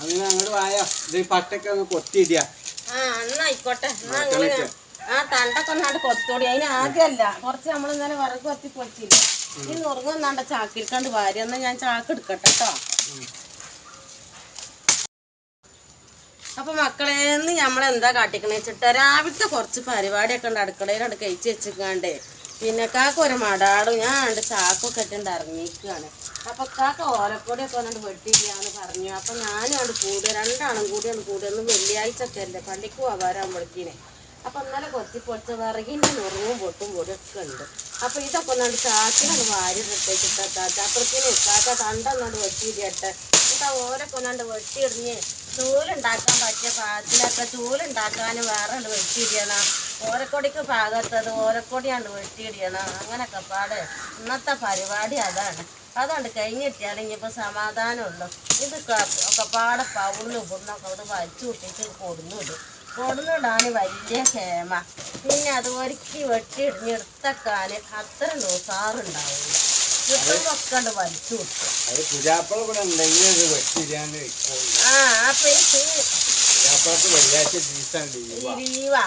അങ്ങനെ അങ്ങോട്ട് വായോ. ഇത് പട്ടൊക്കെ ഒന്ന് കൊത്തിയിടിയാ. ആ എന്നാ ആയിക്കോട്ടെ. എന്നാ നിങ്ങൾ ആ തണ്ടൊക്കെ ഒന്നാണ്ട് കൊത്തോടി അതിന് ആദ്യമല്ല കുറച്ച് നമ്മൾ ഇന്നലെ വിറക് കൊത്തി പൊളിച്ചില്ല? ഈ നുറുങ്ങൊന്നാണ്ട ചാക്കിൽക്കണ്ട് വാരി. എന്നാ ഞാൻ ചാക്ക് എടുക്കട്ടെ കേട്ടോ അപ്പൊ മക്കളേന്ന് നമ്മളെന്താ കാട്ടിക്കണ വെച്ചിട്ട്? രാവിലത്തെ കുറച്ച് പരിപാടിയൊക്കെ ഉണ്ട്. അടുക്കളയിലോട്ട് കഴിച്ച് വെച്ചിക്കാണ്ടേ. പിന്നെ കാക്ക ഒരു മടാടും. ഞാൻ ചാക്കൊക്കെ ഇട്ടുണ്ട് ഇറങ്ങിയിരിക്കുകയാണ് അപ്പൊ കാക്ക ഒക്കെ ഒന്നുകൊണ്ട് വെട്ടിയില്ലാന്ന് പറഞ്ഞു. അപ്പൊ ഞാനും അവിടെ കൂടുക രണ്ടാളും കൂടി ഒന്ന് കൂടുക ഒന്ന് വെള്ളിയാഴ്ച ഒക്കെ അല്ലേ പള്ളിക്ക് പോകാറാകുമ്പോഴേക്കിനെ അപ്പൊ ഇന്നലെ കൊത്തി പൊളിച്ച വിറകിന്റെ നുറുങ്ങും പൊട്ടും പൊടിയൊക്കെ ഉണ്ട്. അപ്പൊ ഇതൊക്കെ ഒന്നാണ്ട് ചാക്കിനൊന്ന് വാരി ഇട്ടേച്ചിട്ടാ അപ്പുറത്തേന് കാക്ക തണ്ടൊന്നാണ്ട് വെട്ടിയിടട്ടെ എന്നിട്ട് ഓരൊക്കെ ഒന്നാണ്ട് വെട്ടിയിടിഞ്ഞ് ചൂലുണ്ടാക്കാൻ പറ്റിയ പാകത്തിലൊക്കെ ചൂലുണ്ടാക്കാനും വേറെ ഉണ്ട് വെട്ടിയിടണം. ഓരക്കൊടിക്ക് പാകത്തത് ഓരക്കൊടിയാണ്ട് വെട്ടിയിടണം. അങ്ങനൊക്കെ പാട്. ഇന്നത്തെ പരിപാടി അതാണ്. അതുകൊണ്ട് കഴിഞ്ഞിട്ടാണെങ്കിൽ ഇനിയിപ്പോൾ സമാധാനമുള്ളൂ. ഇത് ഒക്കെ പാടെ പൗളിന് ഇവിടുന്നൊക്കെ അവിടെ വലിച്ചു വിട്ടിട്ട് കൊടുന്നിടും കൊടുന്നിടാണ് വലിയ ക്ഷേമ. പിന്നെ അത് ഒരുക്കി അത്ര വലിച്ചു വിട്ടു അത് പുരാപ്പള ഇവിടെ ഉണ്ടെങ്കിൽ ഇത് വെട്ടിയില്ലാണ്ട് വെക്കുള്ളൂ. ആ അപ്പൊ ലീവാ.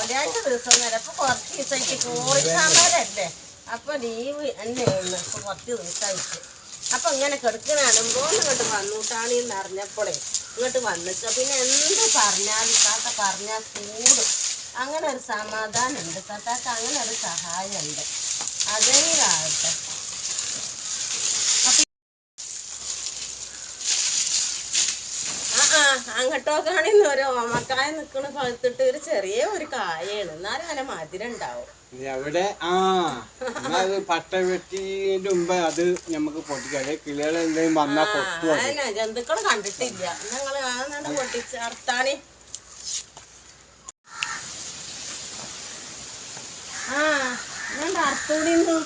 ഒരാഴ്ച ദിവസം നേരം അപ്പൊ കുറച്ച് ദിവസം കോഴി സമരല്ലേ അപ്പൊ ലീവ് എന്നെ കുറച്ച് ദിവസമായിട്ട്. അപ്പൊ ഇങ്ങനെ കിടക്കണാണുമ്പോ ഇങ്ങോട്ട് വന്നൂട്ടാണെന്ന് അറിഞ്ഞപ്പോഴേ ഇങ്ങോട്ട് വന്നിട്ട് പിന്നെ എന്ത് പറഞ്ഞാലും താത്ത പറഞ്ഞാൽ കൂടും. അങ്ങനെ ഒരു സമാധാനം ഉണ്ട് താത്താക്ക് അങ്ങനെ ഒരു സഹായമുണ്ട്. അതേ അതെങ്കിലാകട്ടെ ആ ആ അങ്ങോട്ടോക്കാണെന്ന് ഒരു ഓമക്കായ നിക്കണ പഴുത്തിട്ട് ഒരു ചെറിയ ഒരു കായാണ് എന്നാലും അങ്ങനെ മധുരം ഉണ്ടാവും. എവിടെ ആ പട്ട വെട്ടിന്റെ മുമ്പ് അത് നമുക്ക് പൊട്ടിക്കാതെ കിളികൾ എന്തെങ്കിലും വന്നാ പൊട്ടു അത്. അതന്നെ ജന്തുക്കൾ കണ്ടിട്ടില്ല. ഞങ്ങൾ അതാണ് പൊട്ടിച്ച് അർത്താണ് ആ ഞാൻ അർത്തൂടിന്നു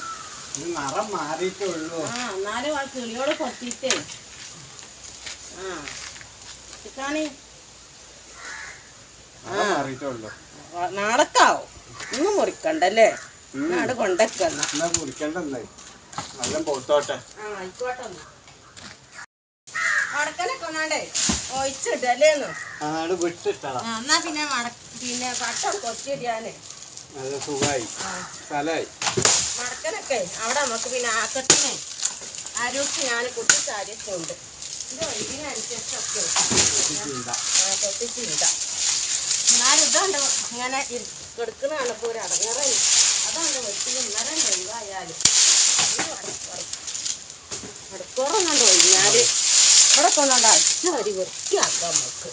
നിറം മാറിയിട്ടുള്ളൂ ആ എന്നാലും ആ കിളിയോട് പൊട്ടിട്ടേ. ആ. ഉള്ളൂ നാളെക്കാവും ഇന്ന് മുറിക്കണ്ടല്ലേ? നാട് കൊണ്ടക്കെന്ന. നല്ല പൊത്തോട്ടെ ആ ആയിക്കോട്ടെ ഒന്നാണ്ടേ ഒഴിച്ചിട്ടല്ലേന്ന് എന്നാ പിന്നെ പിന്നെ പട്ടം കൊച്ചിടിയാലേ നല്ല സുഖമായി ആ. സ്ഥലമായി മടക്കനൊക്കെ അവിടെ നമുക്ക് പിന്നെ ആക്കട്ടിനെ അരുക്ക് ഞാൻ കുട്ടിക്കാര്യൊക്കെ ഉണ്ട് ഇത് ഇതിനനുസരിച്ചൊക്കെ ചിന്ത ആ കൊട്ടിച്ചില്ല എന്നാലും ഇതുണ്ട് ഇങ്ങനെ കിടക്കണാണ് ഇപ്പോൾ ഒരു അടങ്ങറ അതുകൊണ്ട് വെട്ടി ഇന്നരം കഴിവായാലും അടുക്കോറൊന്നുണ്ട് ഒഴിഞ്ഞാൽ ഇവിടെ കൊണ്ടുണ്ട് അച്ഛ ഒരു വൃത്തിയാക്കാം നമുക്ക്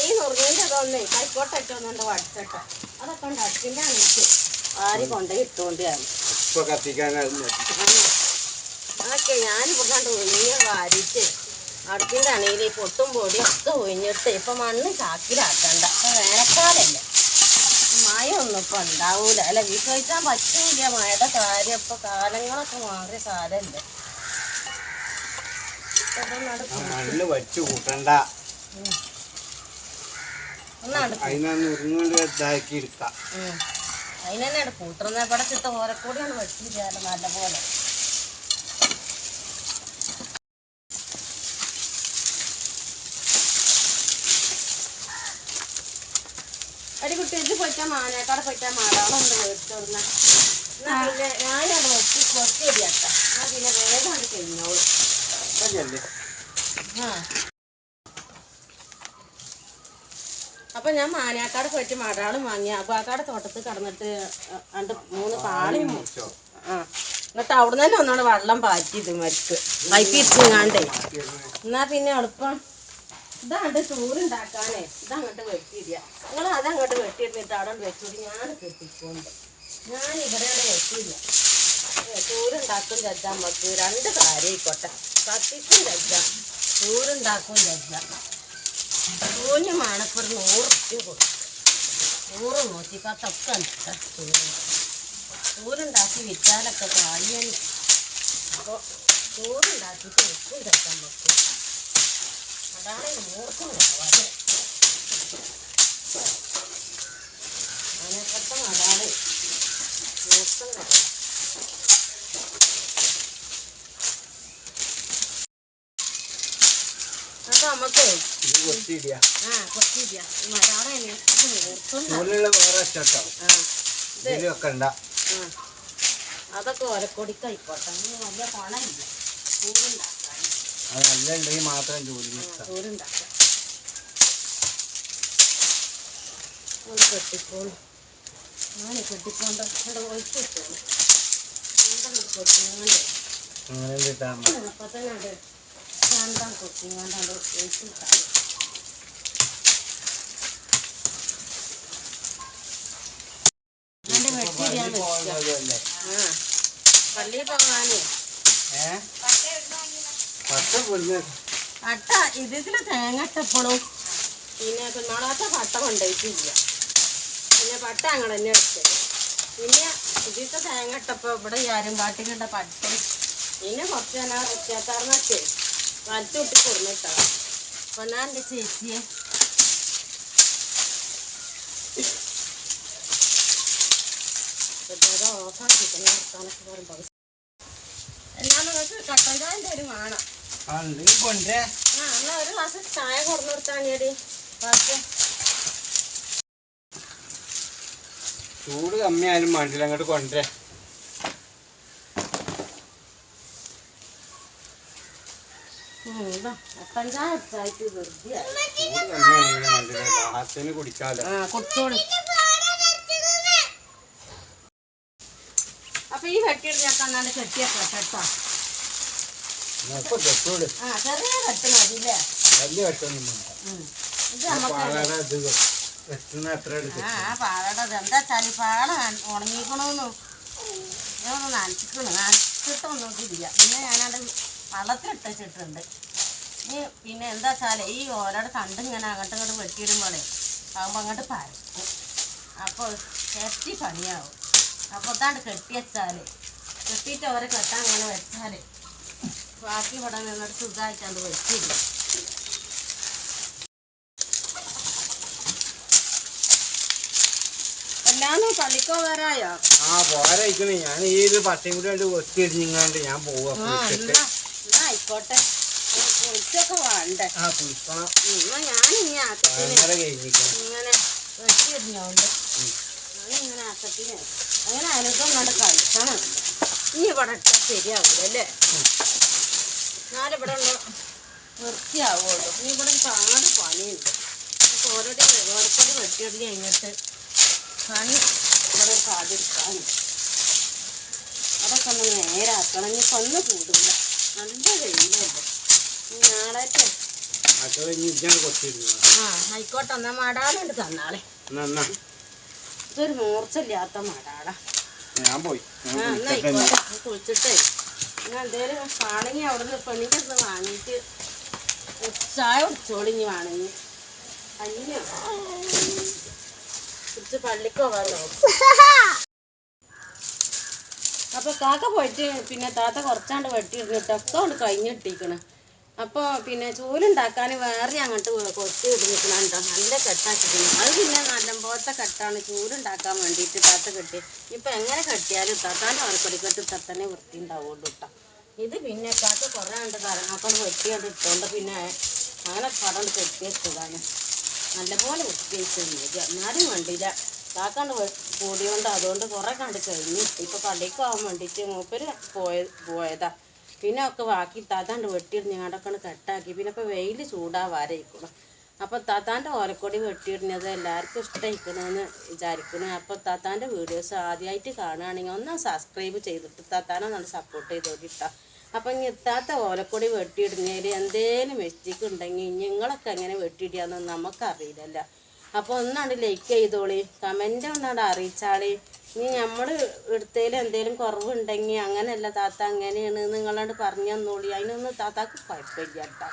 ഈ നുറുങ്ങിന്റെ അതൊന്നേ കൈക്കോട്ടൊക്കെ ഒന്നുണ്ട് വടിച്ചട്ടെ. അതൊക്കെ ഉണ്ട് അച്ഛന്റെ അണിച്ച് ആര് കൊണ്ടുപോയി ഇട്ടുകൊണ്ടാണ് ഇപ്പൊ കത്തിക്കാനായിരുന്നു. അതൊക്കെ ഞാൻ ഇവിടുന്ന് ഒഴിഞ്ഞ വാരിച്ച് അടുപ്പിന്റെ അണയിൽ പൊട്ടും പൊടിയൊക്കെ ഒഴിഞ്ഞിട്ട് ഇപ്പൊ മണ്ണ് ചാക്കിലാക്കണ്ട. ഇപ്പൊ വേനൽക്കാലല്ലേ. മായ ഒന്നും ഇപ്പൊ ഉണ്ടാവൂല. അല്ല വിശ്വസിക്കാൻ പറ്റൂല. മഴയുടെ കാര്യം ഇപ്പൊ കാലങ്ങളൊക്കെ മാറിയ കാലല്ലേ. മണ്ണ് വച്ചു കൂട്ടണ്ട. ഒന്ന് അടു- അതിനൊന്ന് ഉരുങ്ങോണ്ട് ഇതാക്കി എടുക്കാം അവിടെ കൂട്ടുന്ന ഇവിടെ ചിത്ത ഓരക്കൂടിയാണ് വെച്ചിരിക്കുന്നത് നല്ലപോലെ. പോലെ അടി കുട്ടി ഇത് പോയിട്ടാ മാനേക്കാട് മേടിച്ചോടുന്ന എന്നാ പിന്നെ ഞാനത് വെട്ടി കുറച്ച് ശരിയാക്കാം പിന്നെ വേഗം അത് കഴിഞ്ഞോളൂ ആ. അപ്പൊ ഞാൻ മാനാക്കാട് പോയിട്ട് മടാളും വാങ്ങി. അബാക്കാട് തോട്ടത്തിൽ കടന്നിട്ട് രണ്ട് മൂന്ന് പാളി ആ. എന്നിട്ട് അവിടെ തന്നെ ഒന്നാണ് വെള്ളം പാറ്റി ഇത് മരിക്ക് പൈപ്പ് ഇരിച്ചങ്ങാണ്ടേ എന്നാ പിന്നെ എളുപ്പം. ഇതാണ്ട് ചോറുണ്ടാക്കാനേ ഇതങ്ങോട്ട് വെട്ടിയില്ല നിങ്ങൾ അതങ്ങോട്ട് വെട്ടിയിരുന്നിട്ട് അവിടെ വെച്ചോടി. ഞാൻ കെട്ടിക്കൊണ്ട്. ഞാൻ ഇവിടെ വെട്ടിയില്ല ഏ, ചജ്ജാൻ ചജ്ജ നമുക്ക് രണ്ട് കാര്യം ആയിക്കോട്ടെ കത്തിക്കും ചജ്ജ ചോറുണ്ടാക്കും ചജ്ജ കൂഞ്ഞ് മണപ്പൊരു നൂറ് റുപ്യ കൊടുക്കും നൂറ് നൂറ്റി പത്തൊക്കെ ഉണ്ട് ചോറ് ചോറുണ്ടാക്കി വിറ്റാലൊക്കെ കാലിയൻ അപ്പോൾ ചൂരുണ്ടാക്കിയിട്ട് ഉപ്പും ചേർക്കാൻ വെക്കും. അതാണ് നൂർക്കും കുറവാത് അതിനെപ്പുറത്തെ അതാണ് നൂർക്കും കുറവ് നമുക്ക് ഇത് കൊത്തിയിടിയ ആ കൊച്ചിരിയ മടാടെ നിർത്തുന്ന ചൂലുള്ള വേറെ ഇഷ്ടം ആ ഇതിൽ വെക്കണ്ട. ആ അതൊക്കെ ഒരക്കൊടിക്കായിക്കോട്ടെ വലിയ പണമില്ല ചൂടുണ്ടാക്കാൻ. അത് നല്ല ഉണ്ടെങ്കിൽ മാത്രം ജോലി ചൂടുണ്ടാക്കാം കെട്ടിക്കോളൂ. ഞാൻ കെട്ടിക്കൊണ്ട് ഇവിടെ ഒഴിച്ച് കൊച്ചിങ്ങാണ്ട് അങ്ങനെ കിട്ടാൻ അപ്പം തന്നെ രണ്ടാം വെട്ടിയാണ് പോകുന്നതല്ലേ ആ പള്ളിയിൽ പോകാനേ അട്ട ഇതിൽ തേങ്ങ ഇട്ടപ്പോഴും പിന്നെ പിന്നോളാത്ത പട്ട കൊണ്ടുപോയിട്ടില്ല പിന്നെ പട്ട അങ്ങനെ തന്നെ എടുത്തത് പിന്നെ ഇതിലത്തെ തേങ്ങ ഇട്ടപ്പോൾ ഇവിടെ യാരുംപാട്ടിക്കിട്ട പട്ടും പിന്നെ കുറച്ച് തന്നെ വെച്ചാത്താർന്നൊക്കെ വലത്തു വിട്ട് കൊടുന്നിട്ടാ അപ്പൊ ഞാൻ എന്റെ ചേച്ചിയെ പറയുമ്പോൾ. വേണം ആ എന്നാ ഒരു ഗ്ലാസ് ചായ കൊടുത്താണിയടി ചൂട് കമ്മിയായാലും മണ്ടിലങ്ങോട്ട് അങ്ങോട്ട് കൊണ്ടേ അപ്പൊ ഈ വെട്ടിയിട്ട് ഞാൻ കണ്ണാണ്ട് കെട്ടിയൊക്കെ കേട്ടോ. നമുക്ക് കെട്ടോട് ആ ചെറിയ കെട്ട് മതില്ലേ വലിയ കെട്ടൊന്നും വേണ്ട. ഉം. ഇത് നമുക്ക് പാലയുടെ ഇത് വെട്ടുന്ന എത്ര എടുക്കും? ആ പാടത് എന്താ വെച്ചാൽ പാട ഉണങ്ങിക്കണമെന്നു ഇതൊന്ന് നനച്ചിക്കണ് നനച്ചിട്ടൊന്നും ഇല്ല പിന്നെ ഞാനത് വള്ളത്തിലിട്ട് വെച്ചിട്ടുണ്ട് ഇനി പിന്നെ എന്താ വെച്ചാൽ ഈ ഓരോടെ തണ്ട് ഇങ്ങനെ അങ്ങോട്ട് ഇങ്ങോട്ട് വെട്ടിയിടുമ്പോഴേ ആകുമ്പോൾ അങ്ങോട്ട് പരക്കും. അപ്പോൾ കെട്ടി പണിയാവും. അപ്പോൾ അതാണ്ട് കെട്ടി വെച്ചാൽ കെട്ടിയിട്ട് ഓരോ കെട്ടാൻ അങ്ങനെ വെച്ചാൽ ബാക്കി ഇവിടെ നിന്നിട്ട് സുഖമായിട്ടാണ്ട് വെച്ചില്ല വരായോ ആ പോരായിക്കണേ ഞാൻ ഈ ഒരു പട്ടയും കൂടി കണ്ട് ഒത്തി ഞാൻ പോവാ ആയിക്കോട്ടെ. കുളിച്ചൊക്കെ വേണ്ടേ? ആ എന്നാ ഞാനിങ്ങനെ ആക്കത്തിന് ഇങ്ങനെ ഞാനിങ്ങനെ ആക്കത്തിന് അങ്ങനെ അനുഭവം കണ്ട് കഴിക്കണം. ഇനി ഇവിടെ ഇട്ടാൽ ശരിയാവൂല അല്ലേ? ഞാനിവിടെ ഉള്ള വൃത്തിയാവുള്ളൂ. ഇനി ഇവിടെ പാട് പണിയുണ്ട്. ഓരോടെ ഓരോരുത്തർ വെട്ടിയിടൽ കഴിഞ്ഞിട്ട് പണി ഇവിടെ കാതിരിക്കാൻ അതൊക്കെ ഒന്ന് നേരാക്കണം. ഇനി കൊന്ന് കൂടില്ല നല്ല വെയിലല്ലേ? ആ ആയിക്കോട്ടെ. എന്നാ മടാളുണ്ട് തന്നാളെ. ഇതൊരു മൂർച്ചയില്ലാത്ത ഞാൻ പോയി. ഞാൻ കുളിച്ചിട്ടേ എന്തേലും അവിടെ നിന്ന് പെണ്ണിന്റെ അടുത്ത് വാങ്ങിയിട്ട് ചായ കുടിച്ച് പള്ളിക്ക് അപ്പൊ കാക്ക പോയിട്ട് പിന്നെ താത്ത കുറച്ചാണ്ട് വെട്ടിയിരുന്നു കൊണ്ട് കഴിഞ്ഞിട്ടിരിക്കണ്. അപ്പോൾ പിന്നെ ചൂലുണ്ടാക്കാൻ വേറെ അങ്ങോട്ട് കൊത്തി കേട്ടോ നല്ല കെട്ടാക്കിക്കണം അത് പിന്നെ നല്ല പോലത്തെ കെട്ടാണ്. ചൂലുണ്ടാക്കാൻ വേണ്ടിയിട്ട് താത്ത കെട്ടി. ഇപ്പം എങ്ങനെ കെട്ടിയാലും താത്താന്റെ ഓരക്കൊടി കെട്ടി തത്തനെ വൃത്തി ഉണ്ടാവുള്ളൂ കേട്ടോ ഇത് പിന്നെ കാക്ക കുറേ ഉണ്ട് കറങ്ങാക്കൊണ്ട് വെട്ടിയത് ഇട്ടുകൊണ്ട് പിന്നെ അങ്ങനെ കടണ്ട് കെട്ടി വെച്ചതാണ്. നല്ലപോലെ വൃത്തി വെച്ചത് എന്നാലും വേണ്ടിയില്ല ഇതാക്കാണ്ട് കൂടിയോണ്ട് അതുകൊണ്ട് കുറേ കണ്ട് കഴിഞ്ഞു. ഇപ്പൊ കടയ്ക്കാവാൻ വേണ്ടിയിട്ട് മൂപ്പര് പോയ പോയതാ. പിന്നെ ഒക്കെ ബാക്കി താത്താണ്ട് ഒക്കെ കട്ടാക്കി. പിന്നെ ഇപ്പോൾ വെയിൽ ചൂടാവാരായിക്കണം അപ്പോൾ താത്താന്റെ ഓലക്കൊടി വെട്ടിയിടുന്നത് എല്ലാവർക്കും ഇഷ്ടമായിക്കണമെന്ന് വിചാരിക്കുന്നു അപ്പോൾ താത്താന്റെ വീഡിയോസ് ആദ്യമായിട്ട് കാണുകയാണെങ്കിൽ ഒന്ന് സബ്സ്ക്രൈബ് ചെയ്തിട്ട് താത്താനെ നല്ല സപ്പോർട്ട് ചെയ്തോട്ടിട്ടോ അപ്പം ഇനി എത്താത്ത ഓലക്കൊടി വെട്ടിയിടുന്നതിൽ എന്തേലും മിസ്റ്റേക്ക് ഉണ്ടെങ്കിൽ നിങ്ങളൊക്കെ എങ്ങനെ വെട്ടിയിടുകയെന്ന് നമുക്കറിയില്ലല്ലോ. അപ്പോൾ ഒന്നാണ്ട് ലൈക്ക് ചെയ്തോളി. കമന്റ് ഒന്നാണ്ട് അറിയിച്ചാളി. ഇനി നമ്മൾ എടുത്തതിൽ എന്തെങ്കിലും കുറവുണ്ടെങ്കിൽ അങ്ങനെയല്ല താത്ത അങ്ങനെയാണ് നിങ്ങളോട് പറഞ്ഞു തന്നോളി. അതിനൊന്നും താത്താക്ക് കുഴപ്പമില്ല കേട്ടോ